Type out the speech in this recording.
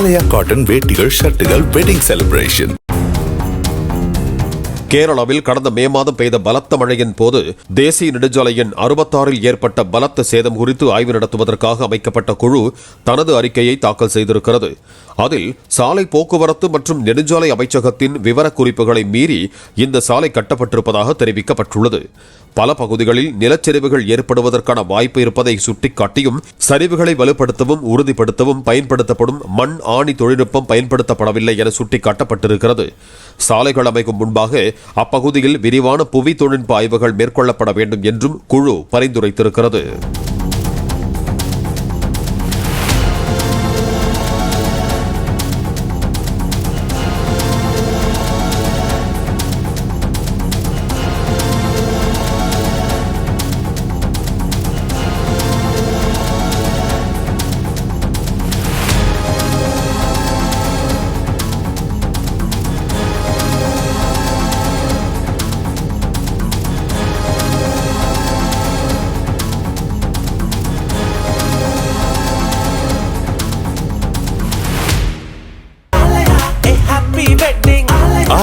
ஆலயா cotton வேட்டிகள் ஷர்ட்டுகள் wedding celebration கேரளாவில் கடந்த மே மாதம் பெய்த பலத்த மழையின் போது தேசிய நெடுஞ்சாலையின் அறுபத்தாறில் ஏற்பட்ட பலத்த சேதம் குறித்து ஆய்வு நடத்துவதற்காக அமைக்கப்பட்ட குழு தனது அறிக்கையை தாக்கல் செய்திருக்கிறது. அதில் சாலை போக்குவரத்து மற்றும் நெடுஞ்சாலை அமைச்சகத்தின் விவரக்குறிப்புகளை மீறி இந்த சாலை கட்டப்பட்டிருப்பதாக தெரிவிக்கப்பட்டுள்ளது. பல பகுதிகளில் நிலச்சரிவுகள் ஏற்படுவதற்கான வாய்ப்பு இருப்பதை சுட்டிக்காட்டியும் சரிவுகளை வலுப்படுத்தவும் உறுதிப்படுத்தவும் பயன்படுத்தப்படும் மண் ஆணி தொழில்நுட்பம் பயன்படுத்தப்படவில்லை என சுட்டிக்காட்டப்பட்டிருக்கிறது. சாலைகள் அமைக்கும் முன்பாக அப்பகுதியில் விரிவான புவி தொழில்நுட்ப ஆய்வுகள் மேற்கொள்ளப்பட வேண்டும் என்றும் குழு பரிந்துரைத்திருக்கிறது.